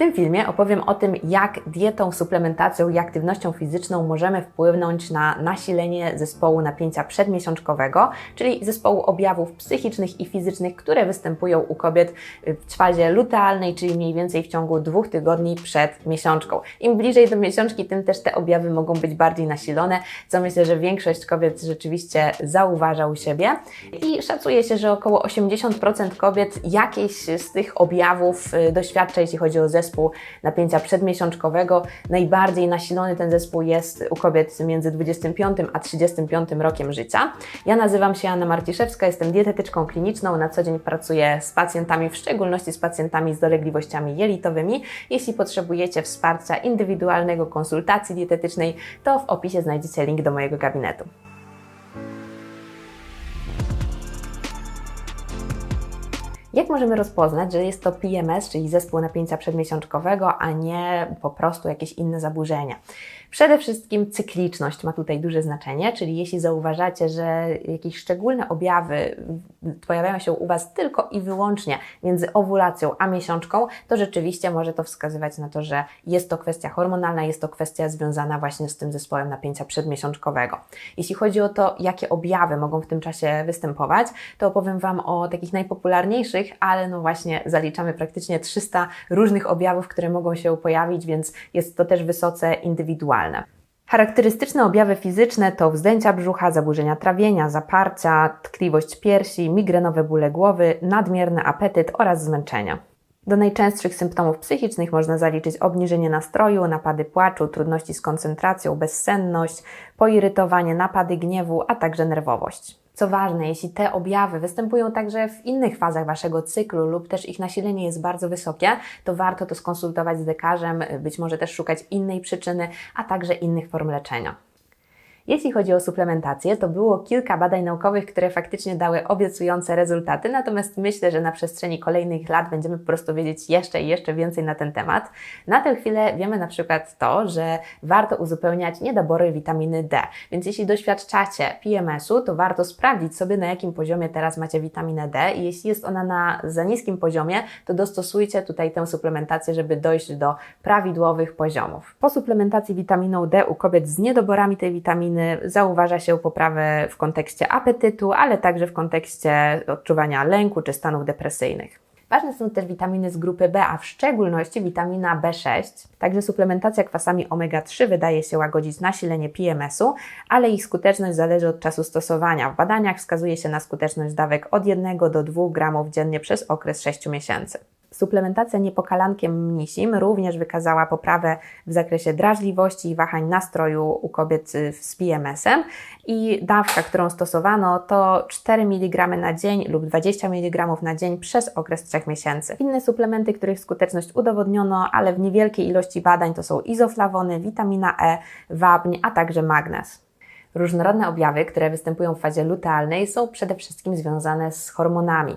tym filmie opowiem o tym, jak dietą, suplementacją i aktywnością fizyczną możemy wpłynąć na nasilenie zespołu napięcia przedmiesiączkowego, czyli zespołu objawów psychicznych i fizycznych, które występują u kobiet w fazie lutealnej, czyli mniej więcej w ciągu dwóch tygodni przed miesiączką. Im bliżej do miesiączki, tym też te objawy mogą być bardziej nasilone, co myślę, że większość kobiet rzeczywiście zauważa u siebie. I szacuje się, że około 80% kobiet jakieś z tych objawów y, doświadcza, jeśli chodzi o zespół napięcia przedmiesiączkowego. Najbardziej nasilony ten zespół jest u kobiet między 25 a 35 rokiem życia. Ja nazywam się Anna Marciszewska, jestem dietetyczką kliniczną, na co dzień pracuję z pacjentami, w szczególności z pacjentami z dolegliwościami jelitowymi. Jeśli potrzebujecie wsparcia indywidualnego, konsultacji dietetycznej, to w opisie znajdziecie link do mojego gabinetu. Jak możemy rozpoznać, że jest to PMS, czyli zespół napięcia przedmiesiączkowego, a nie po prostu jakieś inne zaburzenia? Przede wszystkim cykliczność ma tutaj duże znaczenie, czyli jeśli zauważacie, że jakieś szczególne objawy pojawiają się u Was tylko i wyłącznie między owulacją a miesiączką, to rzeczywiście może to wskazywać na to, że jest to kwestia hormonalna, jest to kwestia związana właśnie z tym zespołem napięcia przedmiesiączkowego. Jeśli chodzi o to, jakie objawy mogą w tym czasie występować, to opowiem Wam o takich najpopularniejszych, ale no właśnie zaliczamy praktycznie 300 różnych objawów, które mogą się pojawić, więc jest to też wysoce indywidualne. Charakterystyczne objawy fizyczne to wzdęcia brzucha, zaburzenia trawienia, zaparcia, tkliwość piersi, migrenowe bóle głowy, nadmierny apetyt oraz zmęczenia. Do najczęstszych symptomów psychicznych można zaliczyć obniżenie nastroju, napady płaczu, trudności z koncentracją, bezsenność, poirytowanie, napady gniewu, a także nerwowość. Co ważne, jeśli te objawy występują także w innych fazach Waszego cyklu lub też ich nasilenie jest bardzo wysokie, to warto to skonsultować z lekarzem, być może też szukać innej przyczyny, a także innych form leczenia. Jeśli chodzi o suplementację, to było kilka badań naukowych, które faktycznie dały obiecujące rezultaty, natomiast myślę, że na przestrzeni kolejnych lat będziemy po prostu wiedzieć jeszcze i jeszcze więcej na ten temat. Na tę chwilę wiemy na przykład to, że warto uzupełniać niedobory witaminy D. Więc jeśli doświadczacie PMS-u, to warto sprawdzić sobie, na jakim poziomie teraz macie witaminę D i jeśli jest ona na za niskim poziomie, to dostosujcie tutaj tę suplementację, żeby dojść do prawidłowych poziomów. Po suplementacji witaminą D u kobiet z niedoborami tej witaminy zauważa się poprawę w kontekście apetytu, ale także w kontekście odczuwania lęku czy stanów depresyjnych. Ważne są też witaminy z grupy B, a w szczególności witamina B6. Także suplementacja kwasami omega-3 wydaje się łagodzić nasilenie PMS-u, ale ich skuteczność zależy od czasu stosowania. W badaniach wskazuje się na skuteczność dawek od 1 do 2 gramów dziennie przez okres 6 miesięcy. Suplementacja niepokalankiem mnisim również wykazała poprawę w zakresie drażliwości i wahań nastroju u kobiet z PMS-em i dawka, którą stosowano to 4 mg na dzień lub 20 mg na dzień przez okres 3 miesięcy. Inne suplementy, których skuteczność udowodniono, ale w niewielkiej ilości badań to są izoflawony, witamina E, wapń, a także magnez. Różnorodne objawy, które występują w fazie lutealnej są przede wszystkim związane z hormonami.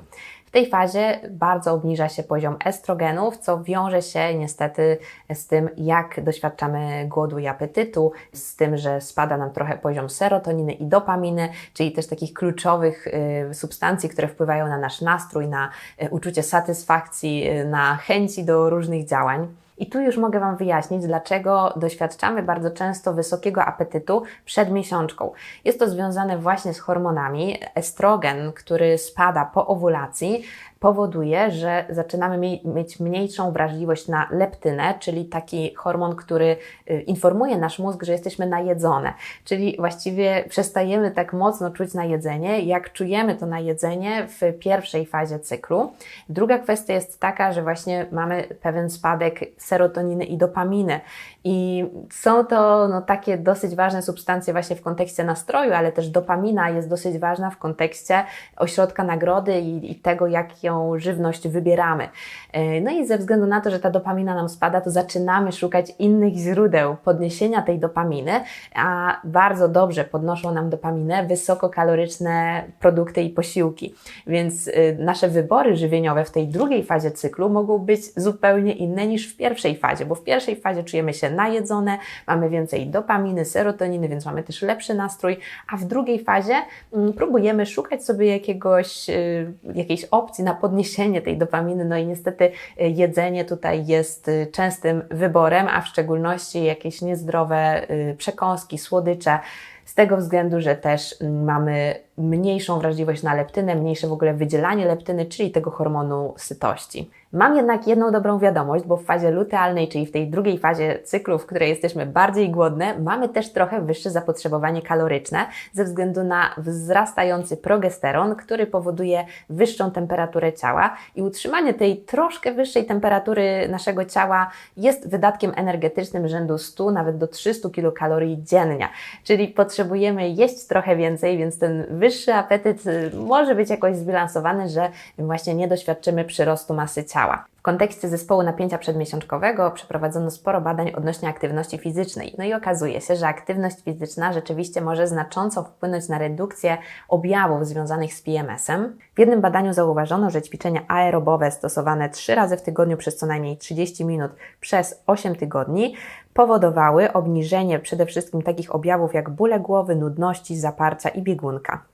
Tej fazie bardzo obniża się poziom estrogenów, co wiąże się niestety z tym, jak doświadczamy głodu i apetytu, z tym, że spada nam trochę poziom serotoniny i dopaminy, czyli też takich kluczowych y, substancji, które wpływają na nasz nastrój, na y, uczucie satysfakcji, y, na chęci do różnych działań. I tu już mogę Wam wyjaśnić, dlaczego doświadczamy bardzo często wysokiego apetytu przed miesiączką. Jest to związane właśnie z hormonami. Estrogen, który spada po owulacji, powoduje, że zaczynamy mieć mniejszą wrażliwość na leptynę, czyli taki hormon, który y, informuje nasz mózg, że jesteśmy najedzone. Czyli właściwie przestajemy tak mocno czuć najedzenie, jak czujemy to najedzenie w pierwszej fazie cyklu. Druga kwestia jest taka, że właśnie mamy pewien spadek serotoniny i dopaminy. I są to no, takie dosyć ważne substancje właśnie w kontekście nastroju, ale też dopamina jest dosyć ważna w kontekście ośrodka nagrody i, i tego, jak ją żywność wybieramy. E, no i ze względu na to, że ta dopamina nam spada, to zaczynamy szukać innych źródeł podniesienia tej dopaminy, a bardzo dobrze podnoszą nam dopaminę wysokokaloryczne produkty i posiłki. Więc y, nasze wybory żywieniowe w tej drugiej fazie cyklu mogą być zupełnie inne niż w pierwszej fazie, bo w pierwszej fazie czujemy się najedzone, mamy więcej dopaminy, serotoniny, więc mamy też lepszy nastrój, a w drugiej fazie mm, próbujemy szukać sobie jakiegoś, y, jakiejś opcji na podniesienie tej dopaminy. No i niestety y, jedzenie tutaj jest y, częstym wyborem, a w szczególności jakieś niezdrowe y, przekąski, słodycze. Z tego względu, że też mamy mniejszą wrażliwość na leptynę, mniejsze w ogóle wydzielanie leptyny, czyli tego hormonu sytości. Mam jednak jedną dobrą wiadomość, bo w fazie lutealnej, czyli w tej drugiej fazie cyklu, w której jesteśmy bardziej głodne, mamy też trochę wyższe zapotrzebowanie kaloryczne ze względu na wzrastający progesteron, który powoduje wyższą temperaturę ciała i utrzymanie tej troszkę wyższej temperatury naszego ciała jest wydatkiem energetycznym rzędu 100 nawet do 300 kilokalorii dziennie. Czyli potrzebujemy jeść trochę więcej, więc ten wyższy apetyt y, może być jakoś zbilansowany, że właśnie nie doświadczymy przyrostu masy ciała. W kontekście zespołu napięcia przedmiesiączkowego przeprowadzono sporo badań odnośnie aktywności fizycznej. No i okazuje się, że aktywność fizyczna rzeczywiście może znacząco wpłynąć na redukcję objawów związanych z PMS-em. W jednym badaniu zauważono, że ćwiczenia aerobowe stosowane 3 razy w tygodniu przez co najmniej 30 minut przez 8 tygodni powodowały obniżenie przede wszystkim takich objawów jak bóle głowy, nudności, zaparcia i biegunka.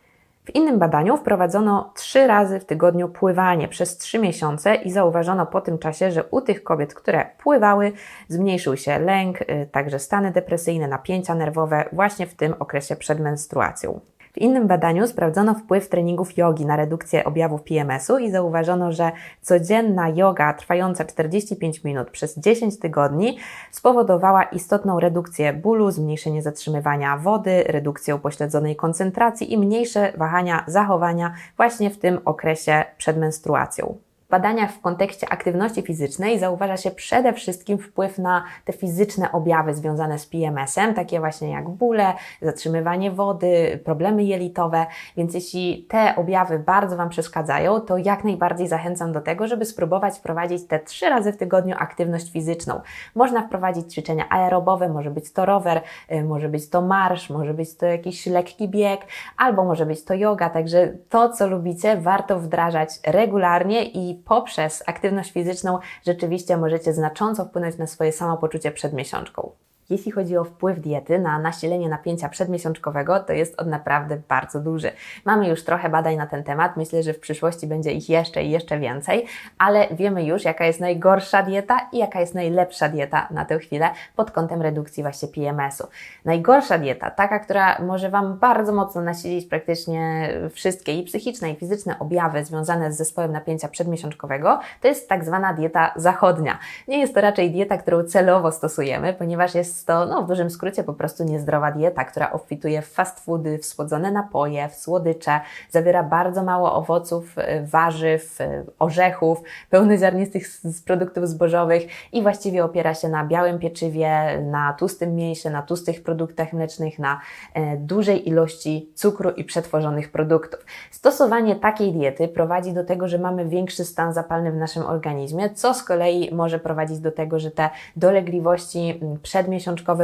W innym badaniu wprowadzono trzy razy w tygodniu pływanie przez trzy miesiące i zauważono po tym czasie, że u tych kobiet, które pływały, zmniejszył się lęk, y, także stany depresyjne, napięcia nerwowe właśnie w tym okresie przed menstruacją. W innym badaniu sprawdzono wpływ treningów jogi na redukcję objawów PMS-u i zauważono, że codzienna yoga trwająca 45 minut przez 10 tygodni spowodowała istotną redukcję bólu, zmniejszenie zatrzymywania wody, redukcję upośledzonej koncentracji i mniejsze wahania zachowania właśnie w tym okresie przed menstruacją badaniach w kontekście aktywności fizycznej zauważa się przede wszystkim wpływ na te fizyczne objawy związane z PMS-em, takie właśnie jak bóle, zatrzymywanie wody, problemy jelitowe. Więc jeśli te objawy bardzo Wam przeszkadzają, to jak najbardziej zachęcam do tego, żeby spróbować wprowadzić te trzy razy w tygodniu aktywność fizyczną. Można wprowadzić ćwiczenia aerobowe, może być to rower, y, może być to marsz, może być to jakiś lekki bieg, albo może być to yoga. Także to, co lubicie, warto wdrażać regularnie i poprzez aktywność fizyczną rzeczywiście możecie znacząco wpłynąć na swoje samopoczucie przed miesiączką. Jeśli chodzi o wpływ diety na nasilenie napięcia przedmiesiączkowego, to jest on naprawdę bardzo duży. Mamy już trochę badań na ten temat, myślę, że w przyszłości będzie ich jeszcze i jeszcze więcej, ale wiemy już, jaka jest najgorsza dieta i jaka jest najlepsza dieta na tę chwilę pod kątem redukcji właśnie PMS-u. Najgorsza dieta, taka, która może Wam bardzo mocno nasilić praktycznie wszystkie i psychiczne, i fizyczne objawy związane z zespołem napięcia przedmiesiączkowego, to jest tak zwana dieta zachodnia. Nie jest to raczej dieta, którą celowo stosujemy, ponieważ jest to no, w dużym skrócie po prostu niezdrowa dieta, która obfituje w fast foody, w słodzone napoje, w słodycze, zawiera bardzo mało owoców, y, warzyw, y, orzechów, pełnoziarnistych z produktów zbożowych i właściwie opiera się na białym pieczywie, na tłustym mięsie, na tłustych produktach mlecznych, na e, dużej ilości cukru i przetworzonych produktów. Stosowanie takiej diety prowadzi do tego, że mamy większy stan zapalny w naszym organizmie, co z kolei może prowadzić do tego, że te dolegliwości mm,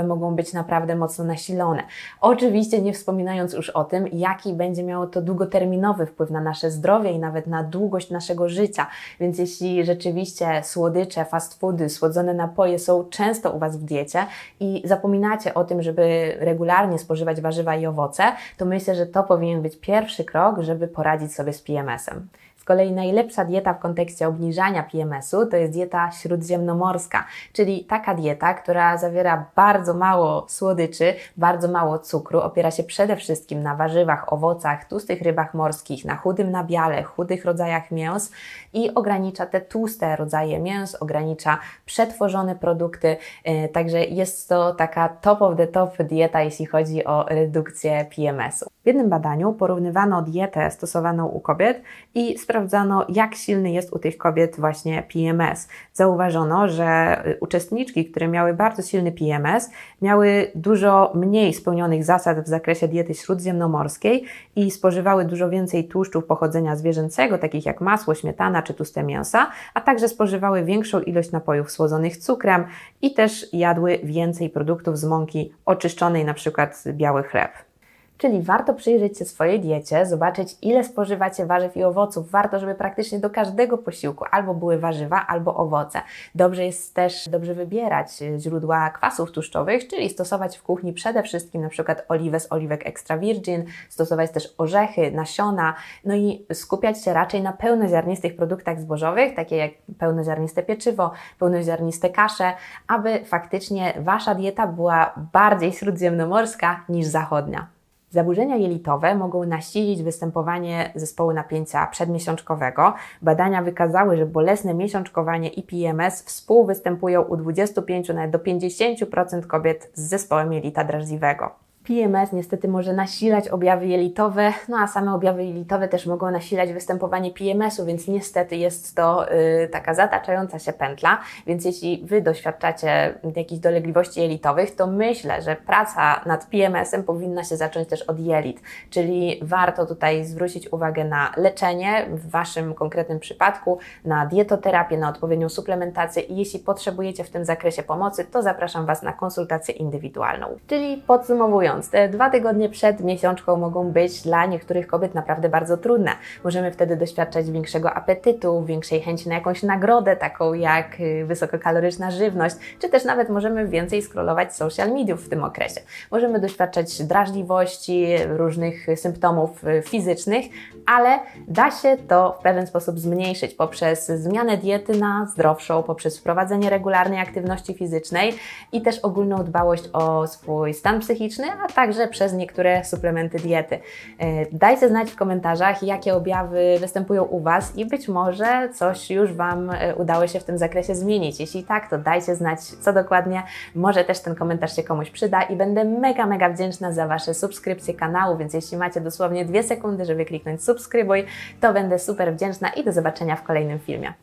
mogą być naprawdę mocno nasilone. Oczywiście nie wspominając już o tym, jaki będzie miało to długoterminowy wpływ na nasze zdrowie i nawet na długość naszego życia. Więc jeśli rzeczywiście słodycze, fast foody, słodzone napoje są często u Was w diecie i zapominacie o tym, żeby regularnie spożywać warzywa i owoce, to myślę, że to powinien być pierwszy krok, żeby poradzić sobie z PMS-em. Kolei najlepsza dieta w kontekście obniżania PMS-u to jest dieta śródziemnomorska, czyli taka dieta, która zawiera bardzo mało słodyczy, bardzo mało cukru, opiera się przede wszystkim na warzywach, owocach, tłustych rybach morskich, na chudym nabiale, chudych rodzajach mięs i ogranicza te tłuste rodzaje mięs, ogranicza przetworzone produkty, e, także jest to taka top of the top dieta, jeśli chodzi o redukcję PMS-u. W jednym badaniu porównywano dietę stosowaną u kobiet i sprawdzano, jak silny jest u tych kobiet właśnie PMS. Zauważono, że y, uczestniczki, które miały bardzo silny PMS, miały dużo mniej spełnionych zasad w zakresie diety śródziemnomorskiej i spożywały dużo więcej tłuszczów pochodzenia zwierzęcego, takich jak masło, śmietana czy tłuste mięsa, a także spożywały większą ilość napojów słodzonych cukrem i też jadły więcej produktów z mąki oczyszczonej, na przykład biały chleb. Czyli warto przyjrzeć się swojej diecie, zobaczyć ile spożywacie warzyw i owoców. Warto, żeby praktycznie do każdego posiłku albo były warzywa, albo owoce. Dobrze jest też dobrze wybierać y, źródła kwasów tłuszczowych, czyli stosować w kuchni przede wszystkim na przykład oliwę z oliwek extra virgin, stosować też orzechy, nasiona, no i skupiać się raczej na pełnoziarnistych produktach zbożowych, takie jak pełnoziarniste pieczywo, pełnoziarniste kasze, aby faktycznie Wasza dieta była bardziej śródziemnomorska niż zachodnia. Zaburzenia jelitowe mogą nasilić występowanie zespołu napięcia przedmiesiączkowego. Badania wykazały, że bolesne miesiączkowanie i PMS współwystępują u 25 nawet do 50% kobiet z zespołem jelita drażliwego. PMS niestety może nasilać objawy jelitowe, no a same objawy jelitowe też mogą nasilać występowanie PMS-u, więc niestety jest to y, taka zataczająca się pętla. Więc jeśli Wy doświadczacie jakichś dolegliwości jelitowych, to myślę, że praca nad PMS-em powinna się zacząć też od jelit, czyli warto tutaj zwrócić uwagę na leczenie w Waszym konkretnym przypadku, na dietoterapię, na odpowiednią suplementację i jeśli potrzebujecie w tym zakresie pomocy, to zapraszam Was na konsultację indywidualną. Czyli podsumowując, te dwa tygodnie przed miesiączką mogą być dla niektórych kobiet naprawdę bardzo trudne. Możemy wtedy doświadczać większego apetytu, większej chęci na jakąś nagrodę, taką jak y, wysokokaloryczna żywność, czy też nawet możemy więcej scrollować social mediów w tym okresie. Możemy doświadczać drażliwości, różnych symptomów y, fizycznych, ale da się to w pewien sposób zmniejszyć poprzez zmianę diety na zdrowszą, poprzez wprowadzenie regularnej aktywności fizycznej i też ogólną dbałość o swój stan psychiczny, a także przez niektóre suplementy diety. E, Dajcie znać w komentarzach, jakie objawy występują u Was i być może coś już Wam e, udało się w tym zakresie zmienić. Jeśli tak, to dajcie znać, co dokładnie. Może też ten komentarz się komuś przyda i będę mega, mega wdzięczna za Wasze subskrypcje kanału, więc jeśli macie dosłownie dwie sekundy, żeby kliknąć subskrybuj, to będę super wdzięczna i do zobaczenia w kolejnym filmie.